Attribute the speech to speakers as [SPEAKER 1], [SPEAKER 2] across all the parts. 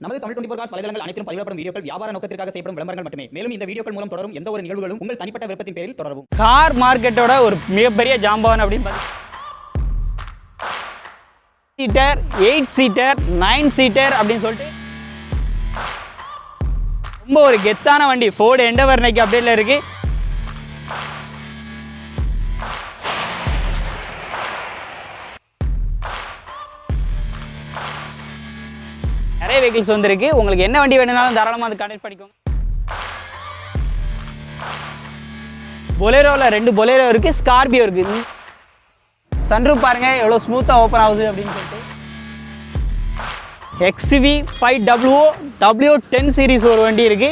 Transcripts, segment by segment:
[SPEAKER 1] நமது Tamil twenty four cos வலைதளங்கள் அனைத்தும் பதிவிடப்படும் வீடியோக்கள் வியாபார நோக்கத்திற்காக செய்யப்படும் விளம்பரங்கள் மட்டுமே. மேலும் இந்த வீடியோக்கள் மூலம் தொடரும் எந்த ஒரு நிகழ்வுகளும் உங்கள் தனிப்பட்ட விருப்பத்தின் பேரில் தொடரும்
[SPEAKER 2] கார் மார்க்கெட்டோட ஒரு மிகப்பெரிய ஜாம்பவான் அப்படின்னு seater eight seater nine seater அப்படின்னு சொல்லிட்டு ரொம்ப ஒரு கெத்தான வண்டி. ஃபோர்டு எண்டவர் நைக்கு அப்டேட்ல இருக்குது நிறைய வெஹிக்கிள்ஸ் வந்திருக்கு. உங்களுக்கு என்ன வண்டி வேணும்னாலும் தாராளமாக அது கனெக்ட் பண்ணிக்கோங்க. பொலேரோவில் ரெண்டு பொலேரோ இருக்குது ஸ்கார்பியோ இருக்குது சன்ரூப் பாருங்க எவ்வளோ ஸ்மூத்தாக ஓப்பன் ஆகுது அப்படின்னு சொல்லிட்டு. XV five W W ten series ஒரு வண்டி இருக்கு.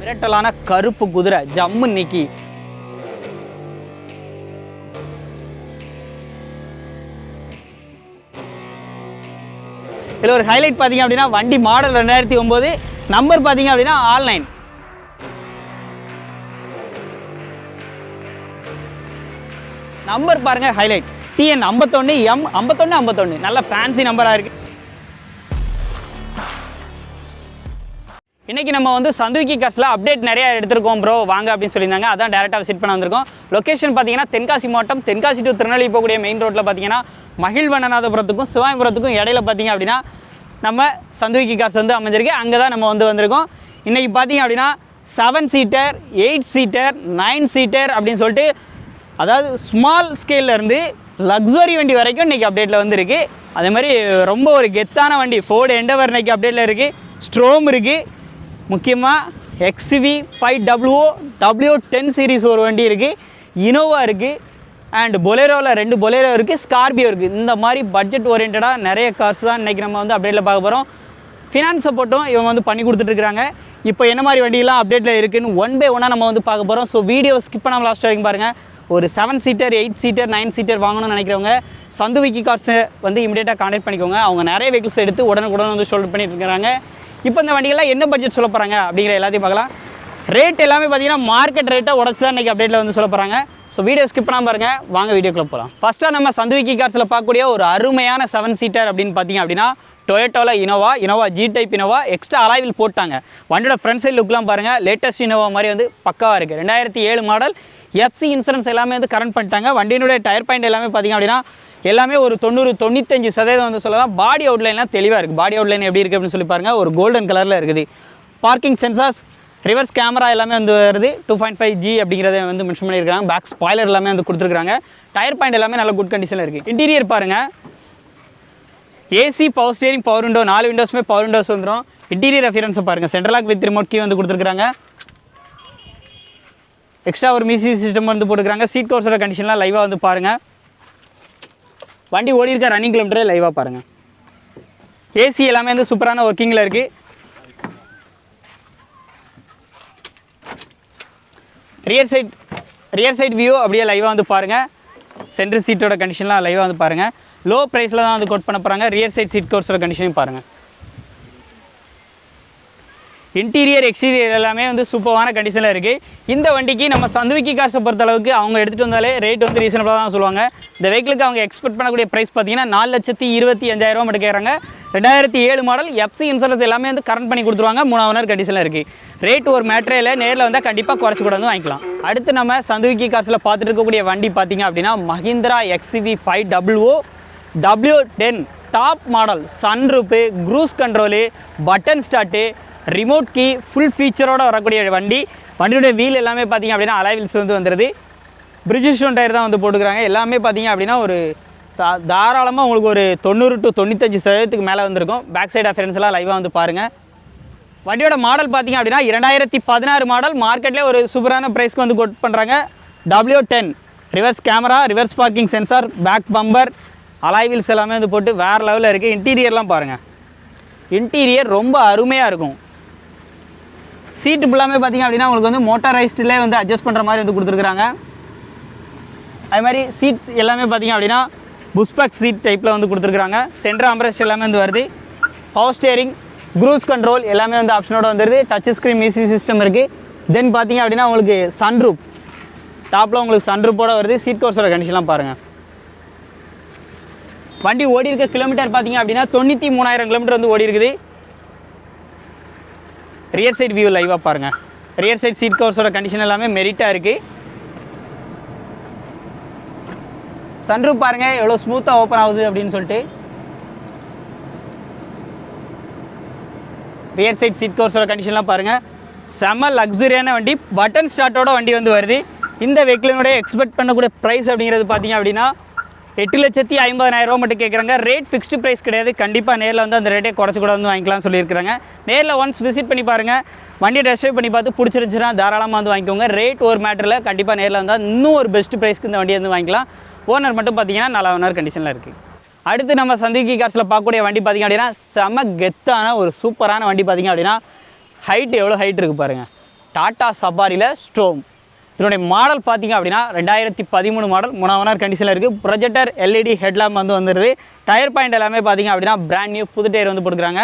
[SPEAKER 2] மிரட்டலான கருப்பு குதிரை ஜம்மு நிக்கி. இதில் ஒரு ஹைலைட் பார்த்தீங்க அப்படின்னா வண்டி மாடல் ரெண்டாயிரத்தி ஒம்பது நம்பர் பார்த்தீங்க அப்படின்னா ஆன்லைன் நம்பர் பாருங்க ஹைலைட் டிஎன் ஐம்பத்தொன்று எம் ஐம்பத்தொன்று ஐம்பத்தொன்று நல்ல ஃபேன்சி நம்பராக இருக்கு. இன்றைக்கி நம்ம வந்து சந்துவிக்கி காசில் அப்டேட் நிறையா எடுத்திருக்கோம் ப்ரோ வாங்க அப்படின்னு சொல்லியிருந்தாங்க. அதான் டேரெக்டாக விசிட் பண்ண வந்திருக்கோம். லொக்கேஷன் பார்த்தீங்கன்னா தென்காசி மாவட்டம் தென்காசி டு திருநெல்வேலி போகக்கூடிய மெயின் ரோட்டில் பார்த்தீங்கன்னா மகிழ்வண்ணநாதபுரத்துக்கும் சிவாயபுரத்துக்கும் இடையில பார்த்தீங்க அப்படின்னா நம்ம சந்துவிக்கி கார்ஸ் வந்து அமைஞ்சிருக்கு. அங்கே தான் நம்ம வந்து வந்திருக்கோம். இன்றைக்கி பார்த்தீங்க அப்படின்னா seven seater eight seater nine seater அப்படின்னு சொல்லிட்டு அதாவது ஸ்மால் இருந்து லக்ஸரி வண்டி வரைக்கும் இன்றைக்கி அப்டேட்டில் வந்துருக்கு. அதே மாதிரி ரொம்ப ஒரு கெத்தான வண்டி. ஃபோர்டு எண்டவர் இன்னைக்கு அப்டேட்டில் இருக்குது ஸ்ட்ரோம் இருக்குது முக்கியமாக XV five W W ten series ஒரு வண்டி இருக்குது இனோவா இருக்குது அண்ட் பொலேரோவில் ரெண்டு பொலேரோ இருக்குது ஸ்கார்பியோ இருக்குது இந்த மாதிரி பட்ஜெட் ஓரியன்டாக நிறைய கார்ஸ் தான் இன்றைக்கி நம்ம வந்து அப்டேட்டில் பார்க்க போகிறோம் ஃபினான்ஸ் சப்போர்ட்டும் இவங்க வந்து பண்ணி கொடுத்துட்ருக்காங்க இப்போ என்ன மாதிரி வண்டியெல்லாம் அப்டேட்டில் இருக்குன்னு ஒன் பை ஒன்னாக நம்ம வந்து பார்க்க போகிறோம் ஸோ வீடியோ ஸ்கிப் பண்ணாமல் லாஸ்ட் வரைக்கும் பாருங்கள் ஒரு seven seater eight seater nine seater வாங்கணும்னு நினைக்கிறவங்க சந்து விக்கி கார்ஸை வந்து இமீடியட்டாக கான்டாக்ட் பண்ணிக்கோங்க. அவங்க நிறைய வெஹிக்கிள்ஸ் எடுத்து உடனுக்குடன் வந்து ஷோல்டர் பண்ணிட்டு இருக்கிறாங்க. இப்போ இந்த வண்டிகள்லாம் என்ன பட்ஜெட் சொல்ல போகிறாங்க அப்படிங்கிற எல்லாத்தையும் பார்க்கலாம். ரேட் எல்லாமே பார்த்தீங்கன்னா மார்க்கெட் ரேட்டை உடச்சு தான் இன்றைக்கி அப்டேட்டில் வந்து சொல்ல போகிறாங்க ஸோ வீடியோ ஸ்கிப் பண்ணாமல் பாருங்க. வாங்க வீடியோக்குள்ள போகலாம் ஃபஸ்ட்டாக நம்ம சந்துவிக்கி கார்ஸில் பார்க்கக்கூடிய ஒரு அருமையான செவன் சீட்டர் அப்படின்னு பார்த்தீங்க அப்படின்னா டொயேட்டோவில் Innova Innova G type Innova extra அலாவில் போட்டாங்க. வண்டியோட ஃப்ரண்ட் சைட் லுக்லாம் பாருங்கள் லேட்டஸ்ட் இனோவா மாதிரி வந்து பக்காவாக இருக்குது ரெண்டாயிரத்தி ஏழு மாடல் எஃப்சி இன்சூரன்ஸ் எல்லாமே வந்து கரண்ட் பண்ணிட்டாங்க. வண்டியினுடைய டயர் பாயிண்ட் எல்லாமே பார்த்திங்க அப்படின்னா எல்லாமே ஒரு தொண்ணூறு தொண்ணூத்தஞ்சு சதவீதம் வந்து சொல்லலாம். பாடி அவுட்லைன்லாம் தெளிவாக இருக்குது பாடி அவுட்லைன் எப்படி இருக்குது அப்படின்னு சொல்லி பாருங்கள் ஒரு கோல்டன் கலரில் இருக்குது. பார்க்கிங் சென்சார்ஸ் ரிவர்ஸ் கேமரா எல்லாமே வந்து வருது. டூ பாயிண்ட் ஃபைவ் ஜி அப்படிங்கிறத வந்து மென்ஷன் பண்ணியிருக்காங்க. பேக் ஸ்பாய்லர் எல்லாமே வந்து கொடுத்துருக்காங்க. டயர் பாயிண்ட் எல்லாமே நல்ல குட் கண்டிஷனில் இருக்குது இன்டீரியர் பாருங்கள் AC power steering power window நாலு விண்டோஸுமே பவர் விண்டோஸ் வந்துடும் இன்டீரியர் அஃபியரன்ஸை பாருங்கள் சென்ட்ரலாக் வித் ரிமோட் கீ வந்து கொடுத்துருக்காங்க. எக்ஸ்ட்ரா ஒரு மியூசிக் சிஸ்டம் வந்து போட்டுக்கிறாங்க. சீட் கோர்ஸோட கண்டிஷன்லாம் லைவாக வந்து பாருங்கள் வண்டி ஓடி இருக்க ரன்னிங் கிலோமீட்டரே லைவாக பாருங்கள் ஏசி எல்லாமே வந்து சூப்பரான ஒர்க்கிங்கில் இருக்குது rear side rear side view அப்படியே லைவாக வந்து பாருங்கள் சென்ட்ரு சீட்டோட கண்டிஷன்லாம் லைவாக வந்து பாருங்கள் லோ ப்ரைஸில் தான் வந்து கோட் பண்ண போகிறாங்க ரியர் சைட் சீட் கோர்ஸோட கண்டிஷனையும் பாருங்கள் இன்டீரியர் எக்ஸ்டீரியர் எல்லாமே வந்து சூப்பரான கண்டிஷனில் இருக்குது இந்த வண்டிக்கு நம்ம சந்துவிக்கி காசை பொறுத்த அளவுக்கு அவங்க எடுத்துகிட்டு வந்தாலே ரேட் வந்து ரீசனபிளாக தான் சொல்லுவாங்க. இந்த வெஹிக்கிளுக்கு அவங்க எக்ஸ்பெக்ட் பண்ணக்கூடிய ப்ரைஸ் பார்த்தீங்கன்னா நாலு லட்சத்தி இருபத்தி அஞ்சாயிரம் மட்டும் கேட்குறாங்க. ரெண்டாயிரத்தி ஏழு மாடல் எஃப்சி இன்சூரன்ஸ் எல்லாமே வந்து கரண்ட் பண்ணி கொடுத்துருவாங்க. மூணாவது ஓனர் கண்டிஷனில் இருக்குது ரேட் ஒரு மேட்ரியில் நேரில் வந்தால் கண்டிப்பாக குறைச்சி கூட வந்து வாங்கிக்கலாம். அடுத்து நம்ம சந்துவிக்கி காசில் பார்த்துட்டு இருக்கக்கூடிய வண்டி பார்த்தீங்க அப்படின்னா Mahindra XV five double O W ten top model sunroof cruise control button start remote key full ஃபீச்சரோடு வரக்கூடிய வண்டி. வண்டியோடைய வீல் எல்லாமே பார்த்தீங்க அப்படின்னா அலைவில்ஸ் வந்து வந்துடுது பிரிட்ஜிஸ்டோன் டயர் தான் வந்து போட்டுக்கிறாங்க. எல்லாமே பார்த்தீங்க அப்படின்னா ஒரு தாராளமாக உங்களுக்கு ஒரு தொண்ணூறு டு தொண்ணூத்தஞ்சு சதவீதத்துக்கு மேலே வந்திருக்கும். பேக் சைடு அஃபரன்ஸ்லாம் லைவாக வந்து பாருங்கள் வண்டியோட மாடல் பார்த்தீங்க அப்படின்னா இரண்டாயிரத்தி பதினாறு மாடல் மார்க்கெட்லேயே ஒரு சூப்பரான ப்ரைஸ்க்கு வந்து கொட் பண்ணுறாங்க W ten reverse camera reverse parking sensor back bumper alloy wheels எல்லாமே வந்து போட்டு வேறு லெவலில் இருக்குது இன்டீரியர்லாம் பாருங்கள் இன்டீரியர் ரொம்ப அருமையாக இருக்கும். சீட்டு ஃபுல்லாமே பார்த்திங்க அப்படின்னா உங்களுக்கு வந்து மோட்டரைஸ்டிலே வந்து அட்ஜஸ்ட் பண்ணுற மாதிரி வந்து கொடுத்துருக்குறாங்க. அது மாதிரி சீட் எல்லாமே பார்த்தீங்க அப்படின்னா புஷ்பேக் சீட் டைப்பில் வந்து கொடுத்துருக்குறாங்க. சென்டர் அம்ப்ரஸ்ட் எல்லாமே வந்து வருது. பவர் ஸ்டேரிங் க்ரூஸ் கண்ட்ரோல் எல்லாமே வந்து ஆப்ஷனோட வந்துருது. டச் ஸ்க்ரீன் மியூசிக் சிஸ்டம் இருக்குது தென் பார்த்தீங்க அப்படின்னா உங்களுக்கு சன்ரூப் டாப்பில் உங்களுக்கு சன்ரூப்போட வருது. சீட் கோர்ஸோட கண்டிஷன்லாம் பாருங்கள் வண்டி ஓடி இருக்க கிலோமீட்டர் பார்த்தீங்க அப்படின்னா தொண்ணூற்றி மூணாயிரம் கிலோமீட்டர் வந்து ஓடி இருக்குது ரியர் சைட் வியூ லைவாக பாருங்கள் ரியர் சைட் சீட் கவர்ஸோட கண்டிஷன் எல்லாமே மெரிட்டாக இருக்குது சன்ரூப் பாருங்கள் எவ்வளோ ஸ்மூத்தாக ஓப்பன் ஆகுது அப்படின்னு சொல்லிட்டு. ரியர் சைட் சீட் கவர்ஸோட கண்டிஷன்லாம் பாருங்கள் செம்ம லக்ஸுரியான வண்டி. பட்டன் ஸ்டார்ட்டோட வண்டி வந்து வருது. இந்த வெஹிக்கிளினுடைய எக்ஸ்பெக்ட் பண்ணக்கூடிய ப்ரைஸ் அப்படிங்கிறது பார்த்தீங்க அப்படின்னா எட்டு லட்சத்தி ஐம்பதாயிரம் ரூபா மட்டும் கேட்குறாங்க ரேட் ஃபிக்ஸ்டு ப்ரைஸ் கிடையாது. கண்டிப்பாக நேரில் வந்து அந்த ரேட்டே குறைச்சி கூட வந்து வாங்கிக்கலாம் சொல்லியிருக்காங்க நேரில் ஒன்ஸ் விசிட் பண்ணி பாருங்கள் வண்டியை டெஸ்ட் ட்ரைவ் பண்ணி பார்த்து பிடிச்சிருந்துச்சுன்னா தாராளமாக வந்து வாங்கிக்கோங்க. ரேட் ஒரு மேட்டரில் கண்டிப்பாக நேரில் வந்தால் இன்னும் ஒரு பெஸ்ட் ப்ரைஸ்க்கு இந்த வண்டியை வந்து வாங்கிக்கலாம். ஓனர் மட்டும் பார்த்தீங்கன்னா நல்ல ஓனர் கண்டிஷனில் இருக்குது அடுத்து நம்ம சந்திக்கி கார்ஸில் பார்க்கக்கூடிய வண்டி பார்த்திங்க அப்படின்னா செம கெத்தான ஒரு சூப்பரான வண்டி பார்த்திங்க அப்படின்னா ஹைட் எவ்வளோ ஹைட் இருக்குது பாருங்கள் டாட்டா சபாரியில் ஸ்ட்ரோம் இதனுடைய மாடல் பார்த்தீங்க அப்படின்னா ரெண்டாயிரத்தி பதிமூணு மாடல் மூணாவனார் கண்டிஷனில் இருக்குது ப்ரொஜெக்டர் எல்இடி ஹெட்லாம்ப் வந்து வந்துடுது டயர் பாயிண்ட் எல்லாமே பார்த்தீங்க அப்படின்னா பிராண்ட் நியூ புது டயர் வந்து போட்டுக்கிறாங்க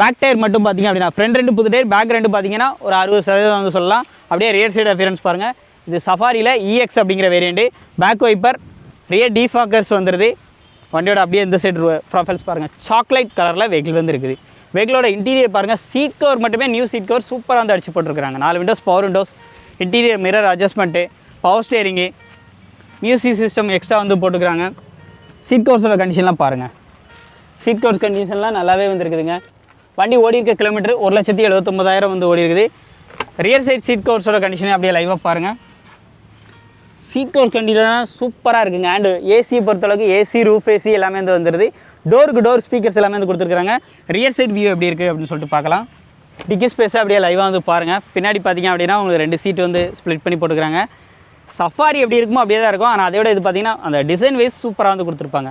[SPEAKER 2] பேக் டயர் மட்டும் பார்த்தீங்க அப்படின்னா ஃப்ரண்ட் ரெண்டு புது டயர் பேக் ரெண்டு பார்த்தீங்கன்னா ஒரு அறுபது சதவீதம் வந்து சொல்லலாம். அப்படியே ரியர் சைடு அஃபியரன்ஸ் பாருங்கள் இது சஃபாரியில் இஎக்ஸ் அப்படிங்கிற variant back wiper rear defoggers வந்துடுது வண்டியோட அப்படியே இந்த சைடு ப்ரொஃபைல்ஸ் பாருங்கள் சாக்லேட் கலரில் வெஹிக்கிள் வந்து இருக்குது. வெஹிக்கிளோட இன்டீரியர் பாருங்கள் சீட் கவர் மட்டுமே நியூ சீட் கவர் சூப்பராக வந்து அடிச்சு போட்டுருக்குறாங்க. நாலு windows power windows interior mirror adjustment power steering music system extra வந்து போட்டுக்கிறாங்க. சீட் கோர்ஸோட கண்டிஷன்லாம் பாருங்கள் சீட் கோர்ஸ் கண்டிஷன்லாம் நல்லாவே வந்துருக்குதுங்க. வண்டி ஓடி இருக்க கிலோமீட்டர் ஒரு லட்சத்தி எழுபத்தொம்பதாயிரம் வந்து ஓடி இருக்குது. ரியர் சைட் சீட் கவர்ஸோட கண்டிஷனே அப்படியே லைவாக பாருங்கள் சீட் கவர் கண்டிஷன் சூப்பராக இருக்குங்க. அண்டு ஏசியை பொறுத்தளவுக்கு ஏசி ரூஃப் ஏசி எல்லாமே வந்து வந்துடுது டோருக்கு டோர் ஸ்பீக்கர்ஸ் எல்லாமே வந்து கொடுத்துருக்குறாங்க. ரியர் சைட் வியூ எப்படி இருக்குது அப்படின்னு சொல்லிட்டு பார்க்கலாம். டிக்கி ஸ்பேஸை அப்படியே லைவாக வந்து பாருங்கள் பின்னாடி பார்த்தீங்க அப்படின்னா உங்களுக்கு ரெண்டு சீட் வந்து ஸ்ப்ளிட் பண்ணி போட்டுக்கிறாங்க சஃபாரி எப்படி இருக்குமோ அப்படியே தான் இருக்கும். ஆனால் அதை விட இது பார்த்தீங்கன்னா அந்த டிசைன் வைஸ் சூப்பராக வந்து கொடுத்துருப்பாங்க.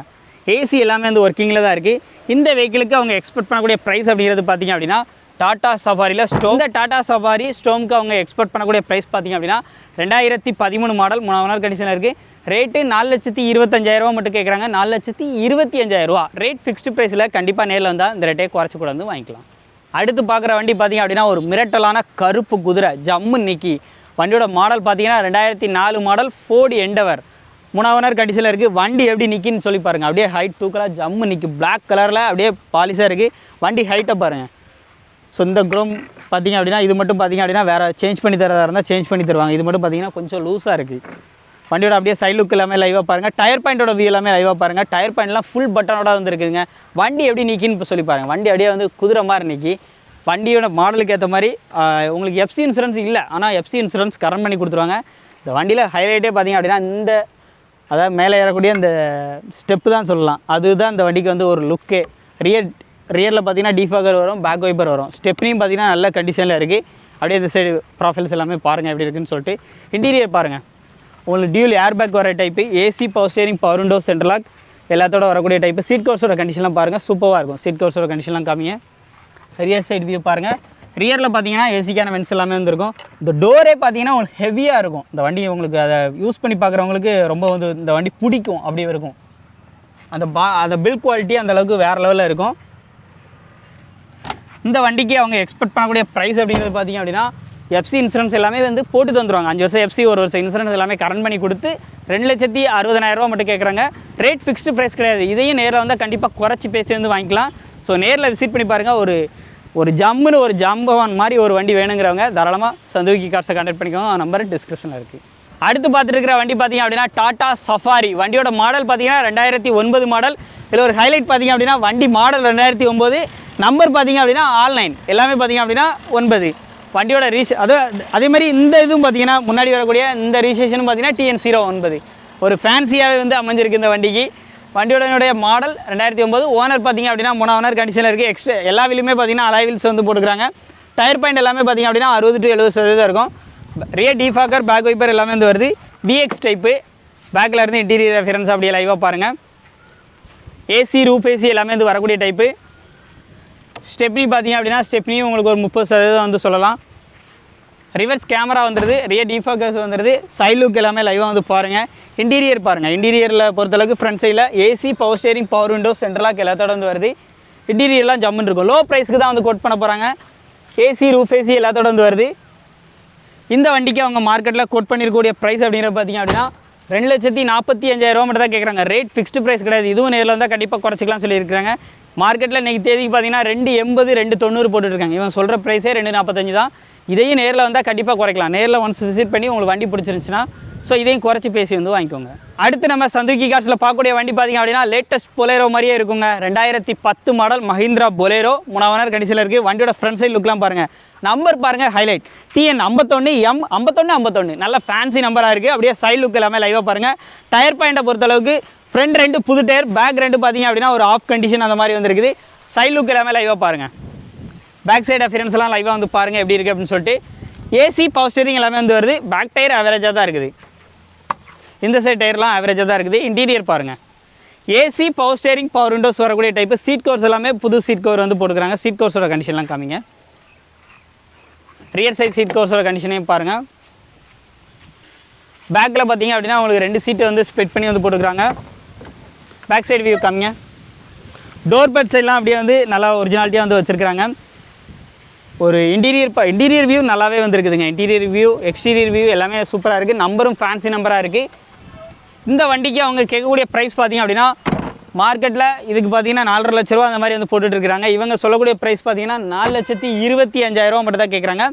[SPEAKER 2] ஏசி எல்லாமே வந்து ஒர்க்கிங்கில் தான் இருக்குது இந்த வெஹிக்கிளுக்கு அவங்க எக்ஸ்பெக்ட் பண்ணக்கூடிய ப்ரைஸ் அப்படிங்கிறது பார்த்தீங்க அப்படின்னா டாட்டா சஃபாரியில் ஸ்டோம் இந்த சஃபாரி ஸ்டோம்க்கு அவங்க எக்ஸ்பெக்ட் பண்ணக்கூடிய ப்ரைஸ் பார்த்தீங்க அப்படின்னா ரெண்டாயிரத்தி பதிமூணு மாடல் மூணாவது கண்டிஷனில் இருக்குது ரேட்டு நாலு லட்சத்தி இருபத்தஞ்சாயிரரூவா மட்டும் கேட்குறாங்க நாலு லட்சத்தி இருபத்தி அஞ்சாயிரரூவா ரேட் ஃபிக்ஸ்டு ப்ரைஸில் கண்டிப்பாக நேரில் வந்தால் இந்த ரேட்டே குறைச்சி கூட வந்து வாங்கிக்கலாம். அடுத்து பார்க்குற வண்டி பார்த்தீங்க அப்படின்னா ஒரு மிரட்டலான கருப்பு குதிரை ஜம்மு நிக்கி. வண்டியோட மாடல் பார்த்தீங்கன்னா ரெண்டாயிரத்தி நாலு மாடல் ஃபோர்டு எண்டவர் மூணாவது கண்டிஷனில் இருக்குது வண்டி எப்படி நிற்கின்னு சொல்லி பாருங்கள் அப்படியே ஹைட் தூக்கலாக ஜம்மு நிற்கி பிளாக் கலரில் அப்படியே பாலிஷாக இருக்குது வண்டி ஹைட்டை பாருங்கள் ஸோ இந்த க்ரோம் பார்த்தீங்க அப்படின்னா இது மட்டும் பார்த்தீங்க அப்படின்னா வேறு சேஞ்ச் பண்ணி தரதாக இருந்தால் சேஞ்ச் பண்ணி தருவாங்க. இது மட்டும் பார்த்தீங்கன்னா கொஞ்சம் லூஸாக இருக்குது வண்டியோட அப்படியே சைட் லுக் எல்லாமே லைவாக பாருங்கள் டயர் பாயிண்டோட வியூ எல்லாமே லைவாக பாருங்கள் டயர் பாயிண்ட்லாம் ஃபுல் பட்டனோட வந்துருக்குதுங்க. வண்டி எப்படி நிற்கின்னு இப்போ சொல்லி பாருங்கள் வண்டி அப்படியே வந்து குதிரை மாதிரி நிற்கி வண்டியோட மாடலுக்கு ஏற்ற மாதிரி உங்களுக்கு எஃப்சி இன்சூரன்ஸ் இல்லை. ஆனால் எஃப்சி இன்சூரன்ஸ் கரண்ட் பண்ணி கொடுத்துருவாங்க. இந்த வண்டியில் ஹைலைட்டே பார்த்தீங்க அப்படின்னா இந்த அதாவது மேலே ஏறக்கூடிய அந்த ஸ்டெப்பு தான் சொல்லலாம். அதுதான் இந்த வண்டிக்கு வந்து ஒரு லுக்கே ரியர் ரியரில் பார்த்தீங்கன்னா டீஃபாகர் வரும் பேக் வைப்பர் வரும். ஸ்டெப்னியும் பார்த்தீங்கன்னா நல்ல கண்டிஷனில் இருக்குது அப்படியே இந்த சைடு ப்ராஃபைல்ஸ் எல்லாமே பாருங்கள் எப்படி இருக்குன்னு சொல்லிட்டு. இன்டீரியர் பாருங்கள் உங்களுக்கு டியூல் ஏர் பேக் வர type AC power steering power window central lock எல்லாத்தோட வரக்கூடிய டைப்பு சீட் கவர்ஸோட கண்டிஷன்லாம் பாருங்கள் சூப்பராக இருக்கும். சீட் கவர்ஸோட கண்டிஷன்லாம் காமிங்க. ரியர் சைடு வியூ பாருங்கள் ரியரில் பார்த்தீங்கன்னா ஏசிக்கான வென்ஸ் எல்லாமே வந்துருக்கும். இந்த டோரே பார்த்தீங்கன்னா உங்களுக்கு ஹெவியாக இருக்கும். இந்த வண்டி உங்களுக்கு அதை யூஸ் பண்ணி பார்க்குறவங்களுக்கு ரொம்ப வந்து இந்த வண்டி பிடிக்கும். அப்படி இருக்கும். அந்த பா அந்த பில் குவாலிட்டி அந்தளவுக்கு வேறு லெவலில் இருக்கும். இந்த வண்டிக்கு அவங்க எக்ஸ்பெக்ட் பண்ணக்கூடிய ப்ரைஸ் அப்படிங்கிறது பார்த்தீங்க அப்படின்னா எஃப்சி இன்சூரன்ஸ் எல்லாமே வந்து போட்டு தந்துருவாங்க அஞ்சு வருஷம் எஃப்சி ஒரு வருஷம் இன்சூரன்ஸ் எல்லாமே கரண்ட் பண்ணி கொடுத்து ரெண்டு லட்சத்தி அறுபதனாயிரரூவா மட்டும் கேட்குறாங்க ரேட் ஃபிக்ஸ்டு ப்ரைஸ் கிடையாது. இதையும் நேரில் வந்தால் கண்டிப்பாக குறைச்சி பேசி வந்து வாங்கிக்கலாம். ஸோ நேரில் விசிட் பண்ணி பாருங்கள் ஒரு ஒரு ஜம்முன்னு ஒரு ஜம்பவான் மாதிரி ஒரு வண்டி வேணுங்கிறவங்க தாராளமாக சந்தோகி கார்ஸை கான்டாக்ட் பண்ணிக்கோங்க. நம்பர் டிஸ்கிரிப்ஷனில் இருக்குது அடுத்து பார்த்துருக்கிற வண்டி பார்த்தீங்க அப்படின்னா டாடா சஃபாரி வண்டியோட மாடல் பார்த்தீங்கன்னா ரெண்டாயிரத்தி ஒன்பது மாடல் இதில் ஒரு ஹைலைட் பார்த்தீங்க அப்படின்னா வண்டி மாடல் ரெண்டாயிரத்தி ஒம்பது நம்பர் பார்த்தீங்க அப்படின்னா ஆன்லைன் எல்லாமே பார்த்தீங்க அப்படின்னா ஒன்பது. வண்டியோட ரீஸ் அது அதே மாதிரி இந்த இதுவும் பார்த்தீங்கன்னா முன்னாடி வரக்கூடிய இந்த ரிஜிஸ்ட்ரேஷனும் பார்த்தீங்கன்னா டிஎன் ஜீரோ ஒன்பது. ஒரு ஃபேன்சியாகவே வந்து அமைஞ்சிருக்கு இந்த வண்டிக்கு. வண்டியோடனுடைய மாடல் ரெண்டாயிரத்தி ஒம்பது ஓனர் பார்த்தீங்க அப்படின்னா மூணு ஓனர் கண்டிஷனில் இருக்குது எக்ஸ்ட்ரா எல்லா வீலுமே பார்த்தீங்கன்னா அலாய்வில்ஸ் வந்து போட்டுக்கிறாங்க. டயர் பாயிண்ட் எல்லாமே பார்த்தீங்க அப்படின்னா அறுபது டு எழுபது சதவீதம் இருக்கும். ரியர் டீஃபாக்கர் பேக் வைப்பர் எல்லாமே வந்து வருது. விஎக்ஸ் டைப்பு பேக்கில் இருந்து இன்டீரியர் ரெஃபரன்ஸ் அப்படியே லைவாக பாருங்கள் ஏசி ரூப் ஏசி எல்லாமே வந்து வரக்கூடிய டைப்பு ஸ்டெப்னி பார்த்தீங்க அப்படின்னா ஸ்டெப்னியும் உங்களுக்கு ஒரு முப்பது சதவீதம் வந்து சொல்லலாம். ரிவர்ஸ் கேமரா வந்துடுது ரியர் டிஃபாக்கர்ஸ் வந்துடுது சைட் லுக் எல்லாமே லைவாக வந்து பாருங்கள் இன்டீரியர் பாருங்கள் இன்டீரியரில் பொறுத்தளவுக்கு ஃப்ரண்ட் சைடில் AC power steering power window central lock எல்லாத்தோட வந்து வருது. இன்டீரியர்லாம் ஜம்முன்னு இருக்கும் லோ ப்ரைஸ்க்கு தான் வந்து கோட் பண்ண போகிறாங்க ஏசி ரூஃப் ஏசி எல்லாத்தோட வந்து வருது. இந்த வண்டிக்கு அவங்க மார்க்கெட்டில் கோட் பண்ணியிருக்கக்கூடிய ப்ரைஸ் அப்படிங்கிற பார்த்தீங்க அப்படின்னா ரெண்டு லட்சத்தி நாற்பத்தி அஞ்சாயிரம் ரூபா மட்டும் தான் கேட்குறாங்க ரேட் ஃபிக்ஸ்டு ப்ரைஸ் கிடையாது. இதுவும் நேரில் வந்தால் கண்டிப்பாக குறைச்சிக்கலாம் சொல்லியிருக்காங்க மார்க்கெட்டில் இன்றைக்கி தேதிக்கு பார்த்தீங்கன்னா ரெண்டு எண்பது ரெண்டு தொண்ணூறு போட்டுட்ருக்காங்க. இவன் சொல்கிற ப்ரைஸே ரெண்டு நாற்பத்தஞ்சு தான். இதையும் நேரில் வந்தால் கண்டிப்பாக குறைக்கலாம். நேரில் ஒன்ஸ் விசிட் பண்ணி உங்களுக்கு வண்டி பிடிச்சிருந்துச்சின்னா ஸோ இதையும் குறைச்சி பேசி வந்து வாங்கிக்கோங்க. அடுத்து நம்ம சந்துக்கி காட்சியில் பார்க்கக்கூடிய வண்டி பார்த்தீங்க அப்படின்னா லேட்டஸ்ட் பொலேரோ மாதிரியே இருக்குங்க. ரெண்டாயிரத்தி பத்து மாடல் மஹிந்திரா பொலேரோ மூணாவது கண்டிஷனில் இருக்குது வண்டியோட ஃப்ரண்ட் சைட் லுக்லாம் பாருங்கள் நம்பர் பாருங்கள் ஹைலைட் டிஎன் ஐம்பத்தொன்று எம் ஐம்பத்தொன்று ஐம்பத்தொன்று நல்ல ஃபேன்சி நம்பராக இருக்குது அப்படியே சைட் லுக் எல்லாமே லைவாக பாருங்கள் டயர் பாயிண்ட்டை பொறுத்தளவுக்கு ஃப்ரண்ட் ரெண்டு புது டயர் பேக் ரெண்டு பார்த்தீங்க அப்படின்னா ஒரு ஆஃப் கண்டிஷன் அந்த மாதிரி வந்துருக்குது. சைட் லுக் எல்லாமே லைவாக பாருங்கள் பேக் சைடு அஃபியரன்ஸ்லாம் லைவாக வந்து பாருங்கள் எப்படி இருக்குது அப்படின்னு சொல்லிட்டு. ஏசி பவர் ஸ்டேரிங் எல்லாமே வந்து வருது. பேக் டயர் அவரேஜாக தான் இருக்குது. இந்த சைடு டயர்லாம் ஆவரேஜாக தான் இருக்குது. இன்டீரியர் பாருங்கள் AC power steering power windows வரக்கூடிய டைப்பு சீட் கவர்ஸ் எல்லாமே புது சீட் கவர் வந்து போட்டுக்கிறாங்க. சீட் கவர்ஸோட கண்டிஷன்லாம் காமிங்க. ரியர் சைடு சீட் கவர்ஸோட கண்டிஷனையும் பாருங்கள் பேக்கில் பார்த்தீங்க அப்படின்னா உங்களுக்கு ரெண்டு சீட்டு வந்து ஸ்ப்ளிட் பண்ணி வந்து போட்டுக்கிறாங்க. பேக் சைடு வியூ காமிங்க. டோர் பெட் சைட்லாம் அப்படியே வந்து நல்லா ஒரிஜினாலிட்டியாக வந்து வச்சுருக்கிறாங்க. ஒரு இன்டீரியர் இப்போ இன்டீரியர் வியூ நல்லாவே வந்துருக்குதுங்க. இன்டீரியர் வியூ எக்ஸ்டீரியர் வியூ எல்லாமே சூப்பராக இருக்குது நம்பரும் ஃபேன்சி நம்பராக இருக்குது இந்த வண்டிக்கு அவங்க கேட்கக்கூடிய ப்ரைஸ் பார்த்தீங்க அப்படின்னா மார்க்கெட்டில் இதுக்கு பார்த்தீங்கன்னா நாலரை லட்ச ரூபா அந்த மாதிரி வந்து போட்டுட்ருக்காங்க இவங்க சொல்லக்கூடிய ப்ரைஸ் பார்த்தீங்கன்னா நாலு லட்சத்தி இருபத்தி அஞ்சாயிரம் மட்டும் தான் கேட்குறாங்க.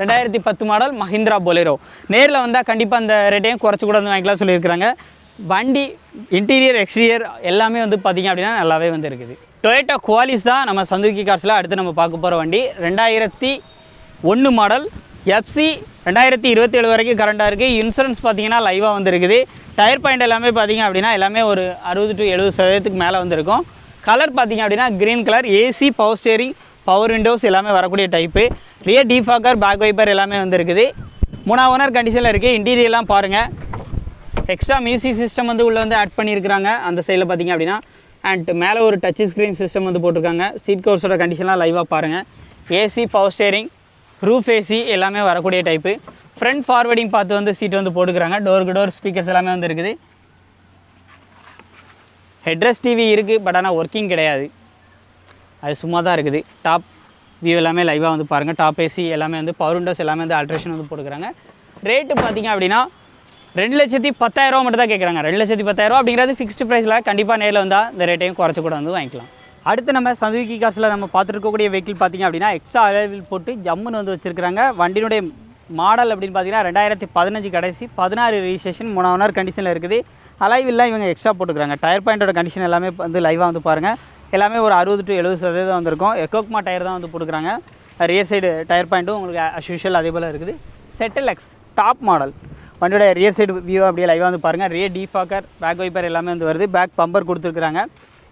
[SPEAKER 2] ரெண்டாயிரத்தி பத்து மாடல் மஹிந்திரா பொலேரோ நேரில் வந்தால் கண்டிப்பாக அந்த ரேட்டையும் குறைச்சி கூட வந்து வாங்கிக்கலாம் சொல்லியிருக்கிறாங்க. வண்டி இன்டீரியர் எக்ஸ்டீரியர் எல்லாமே வந்து பார்த்திங்க அப்படின்னா நல்லாவே வந்து இருக்குது. டொயேட்டோ குவாலிஸ் தான் நம்ம சந்துக்கி கார்ஸில் அடுத்து நம்ம பார்க்க போகிற வண்டி. ரெண்டாயிரத்தி ஒன்று மாடல் எஃப்சி ரெண்டாயிரத்தி இருபத்தேழு வரைக்கும் கரண்டாக இருக்குது இன்சூரன்ஸ் பார்த்தீங்கன்னா லைவாக வந்துருக்குது. டயர் பாயிண்ட் எல்லாமே பார்த்தீங்க அப்படின்னா எல்லாமே ஒரு அறுபது டு எழுபது சதவீதத்துக்கு மேலே வந்திருக்கும். கலர் பார்த்தீங்க அப்படின்னா green colour AC power steering power windows எல்லாமே வரக்கூடிய type rear defogger back wiper எல்லாமே வந்துருக்குது. மூணாவது ஓனர் கண்டிஷனில் இருக்குது இன்டீரியர்லாம் பாருங்கள் எக்ஸ்ட்ரா மியூசிக் சிஸ்டம் வந்து உள்ளே வந்து ஆட் பண்ணியிருக்கிறாங்க. அந்த சைடில் பார்த்தீங்க அப்படின்னா. அண்ட் மேலே ஒரு டச் ஸ்க்ரீன் சிஸ்டம் வந்து போட்டிருக்காங்க. சீட் கோர்ஸோட கண்டிஷன்லாம் லைவாக பாருங்கள் AC power steering roof AC எல்லாமே வரக்கூடிய டைப்பு ஃப்ரண்ட் ஃபார்வர்டிங் பார்த்து வந்து சீட் வந்து போட்டுக்கிறாங்க. டோருக்கு டோர் ஸ்பீக்கர்ஸ் எல்லாமே வந்து இருக்குது. ஹெட்ரஸ் டிவி இருக்குது பட் ஆனால் ஒர்க்கிங் கிடையாது. அது சும்மா தான் இருக்குது. டாப் வியூ எல்லாமே லைவாக வந்து பாருங்கள் டாப் ஏசி எல்லாமே வந்து பவர் விண்டோஸ் எல்லாமே வந்து ஆல்ட்ரேஷன் வந்து போட்டுக்கிறாங்க. ரேட்டு பார்த்தீங்க அப்படின்னா ரெண்டு லட்சத்தி பத்தாயிரரூவா மட்டும் தான் கேட்குறாங்க ரெண்டு லட்சத்தி பத்தாயிரரூவா அப்படிங்கிறது ஃபிக்ஸ்டு ப்ரைஸில் கண்டிப்பாக நேரில் வந்தால் இந்த ரேட்டையும் குறைச்சி கூட வந்து வாங்கிக்கலாம். அடுத்து நம்ம சந்துவிக்கி காசில் நம்ம பார்த்துருக்கக்கூடிய வெஹிக்கிள் பார்த்தீங்க அப்படின்னா எக்ஸ்ட்ரா அலைவில் போட்டு ஜம்முன்னு வந்து வச்சுருக்காங்க வண்டியினுடைய மாடல் அப்படின்னு பார்த்தீங்கன்னா ரெண்டாயிரத்தி பதினஞ்சு கடைசி பதினாறு ரிஜிஸ்ட்ரேஷன் மூணாவது கண்டிஷனில் இருக்குது. அலைவில்லாம் இவங்க எக்ஸ்ட்ரா போட்டுக்கிறாங்க. டயர் பாயிண்டோட கண்டிஷன் எல்லாமே வந்து லைவாக வந்து பாருங்கள் எல்லாமே ஒரு அறுபது டு எழுபது சதவீதம் வந்திருக்கும். எக்கோக்மா டயர் தான் வந்து போட்டுக்கிறாங்க. ரியர் சைடு டயர் பாயிண்ட்டும் உங்களுக்கு அஸ்யூஷுவல் அதே போல் இருக்குது. செட்டில் எக்ஸ் டாப் மாடல் வண்டியோட ரியர் சைடு வியூ அப்படியே லைவாக வந்து பாருங்கள் ரியர் டீஃபாக்கர் பேக் வைப்பர் எல்லாமே வந்து வருது. பேக் பம்பர் கொடுத்துருக்குறாங்க.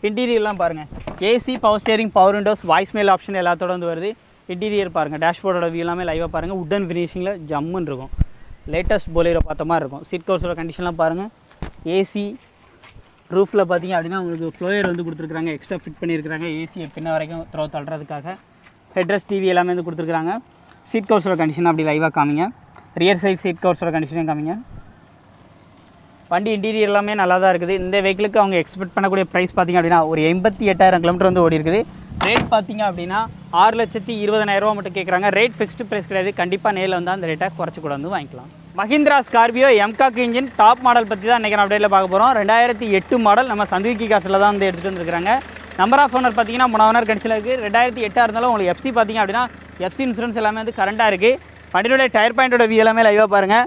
[SPEAKER 2] இன்டீரியர்லாம் பாருங்கள் AC power steering power windows voice mail option எல்லாத்தோட வந்து வருது. இன்டீரியர் பாருங்கள் டேஷ்போர்டோட வியூ எல்லாமே லைவாக பாருங்கள் உட்டன் ஃபினிஷிங்கில் ஜம்முன்னு இருக்கும். லேட்டஸ்ட் போலேரோ பார்த்த மாதிரி இருக்கும். சீட் கவர்ஸோட கண்டிஷன்லாம் பாருங்கள் ஏசி ரூஃபில் பார்த்தீங்க அப்படின்னா உங்களுக்கு ஃப்ளோயர் வந்து கொடுத்துருக்காங்க எக்ஸ்ட்ரா ஃபிட் பண்ணியிருக்கிறாங்க. ஏசி பின்ன வரைக்கும் த்ரோ தள்ளுறதுக்காக. ஹெட்ரஸ் டிவி எல்லாமே வந்து கொடுத்துருக்காங்க சீட் கவர்ஸோட கண்டிஷன் அப்படி லைவாக காமிங்க. ரியர் சைட் சீட் கவர்ஸோட கண்டிஷனையும் காமிங்க. வண்டி இன்டீரியர் எல்லாமே நல்லா தான் இருக்குது. இந்த வெஹிக்கிளுக்கு அவங்க எக்ஸ்பெக்ட் பண்ணக்கூடிய ப்ரைஸ் பார்த்தீங்க அப்படின்னா ஒரு எண்பத்தி எட்டாயிரம் கிலோமீட்டர் வந்து ஓடி இருக்குது. ரேட் பார்த்தீங்க அப்படின்னா ஆறு லட்சத்தி இருபதனாயிரரூவா மட்டும் கேட்குறாங்க ரேட் ஃபிக்ஸ்டு ப்ரைஸ் கிடையாது. கண்டிப்பாக நேரில் வந்தால் அந்த ரேட்டை குறைச்சி கூட வந்து வாங்கிக்கலாம். Mahindra Scorpio mHawk engine top model பற்றி தான் இன்றைக்கி அப்டேட்டில் பார்க்க போகிறோம் ரெண்டாயிரத்தி எட்டு மாடல் நம்ம சந்திக்கு காசில் தான் வந்து எடுத்துகிட்டு வந்துருக்காங்க நம்பர் ஆஃப் ஓனர் பார்த்தீங்கன்னா ஓனர் கடைசியில் இருக்குது ரெண்டாயிரத்தி எட்டாக இருந்தாலும் உங்களுக்கு எஃப்சி பார்த்தீங்க அப்படின்னா எஃப்சி இன்சூரன்ஸ் எல்லாமே வந்து கரண்ட்டாக இருக்குது வண்டியோட டயர் பாயிண்டோட வியூ எல்லாமே லைவாக பாருங்கள்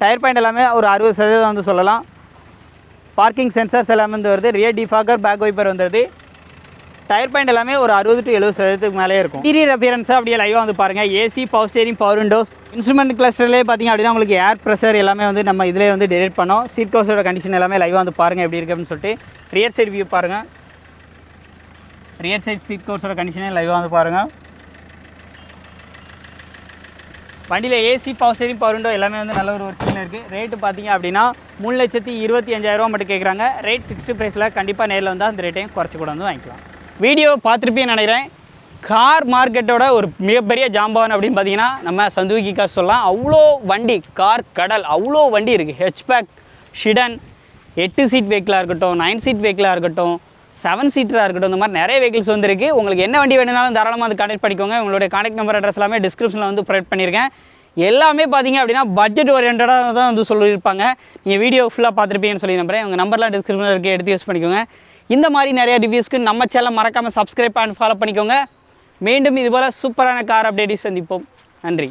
[SPEAKER 2] டயர் பாயிண்ட் எல்லாமே ஒரு அறுபது சதவீதம் வந்து சொல்லலாம். பார்க்கிங் சென்சார்ஸ் எல்லாமே வந்து வருது. ரியர் டிஃபாக்கர் பேக் வைப்பர் வந்துருது டயர் பாயிண்ட் எல்லாமே ஒரு அறுபது டு எழுபது சதவீதத்துக்கு மேலே இருக்கும். இன்டீரியர் அப்பியரன்ஸாக அப்படியே லைவாக வந்து பாருங்கள் AC power steering power windows instrument கிளஸ்டர்லேயே பார்த்தீங்க அப்படின்னா உங்களுக்கு ஏர் ப்ரெஷர் எல்லாமே வந்து நம்ம இதிலே வந்து டெலிட் பண்ணோம். சீட் கவர்ஸோட கண்டிஷன் எல்லாமே லைவாக வந்து பாருங்கள் எப்படி இருக்கு அப்படின்னு சொல்லிட்டு ரியர் சைடு வியூ பாருங்கள் ரியர் சைட் சீட் கவர்ஸோட கண்டிஷனே லைவாக வந்து பாருங்கள் வண்டியில் AC power steering power window எல்லாமே வந்து நல்ல ஒரு ஒர்க்கிங்கில் இருக்குது ரேட்டு பார்த்தீங்க அப்படின்னா மூணு லட்சத்தி இருபத்தி அஞ்சாயிரரூவா மட்டும் கேட்குறாங்க ரேட் ஃபிக்ஸ்டு ப்ரைஸில் கண்டிப்பாக நேரில் வந்தால் அந்த ரேட்டையும் குறைச்சி கூட வந்து வாங்கிக்கலாம். வீடியோ பார்த்துருப்பேன்னு நினைக்கிறேன். கார் மார்க்கெட்டோட ஒரு மிகப்பெரிய ஜாம்பவன் அப்படின்னு பார்த்தீங்கன்னா நம்ம சந்துவிக்கி கார் சொல்லலாம். அவ்வளோ வண்டி கார் கடல் அவ்வளோ வண்டி இருக்குது ஹெச்பேக் ஷிடன் எட்டு சீட் வெஹிக்கிளாக இருக்கட்டும் நைன் சீட் வெஹிக்கிளாக இருக்கட்டும் செவன் சீட்டராக இருக்கட்டும் இந்த மாதிரி நிறைய வெஹிக்கிள்ஸ் வந்துருக்கு. உங்களுக்கு என்ன வண்டி வேணுனாலும் தாராளமாக வந்து கான்டெக்ட் பண்ணிக்கோங்க. உங்களுடைய கான்டெக்ட் நம்பர் அட்ரஸ் எல்லாமே டிஸ்கிரிப்ஷனில் வந்து ப்ரொவைட் பண்ணியிருக்கேன். எல்லாமே பார்த்தீங்க அப்படின்னா பட்ஜெட் ஓரியன்டாக தான் வந்து சொல்லியிருப்பாங்க. நீங்கள் வீடியோ ஃபுல்லாக பார்த்துருப்பீங்கன்னு சொல்லி நம்புறேன். உங்கள் நம்பர்லாம் டிஸ்கிரிப்ஷனில் இருக்குது எடுத்து யூஸ் பண்ணிக்கோங்க. இந்த மாதிரி நிறைய ரிவ்யூஸ்க்கு நம்ம சேனல் மறக்காமல் சப்ஸ்கிரைப் அண்ட் ஃபாலோ பண்ணிக்கோங்க. மீண்டும் இதுபோல் சூப்பரான கார் அப்டேட்டை சந்திப்போம். நன்றி.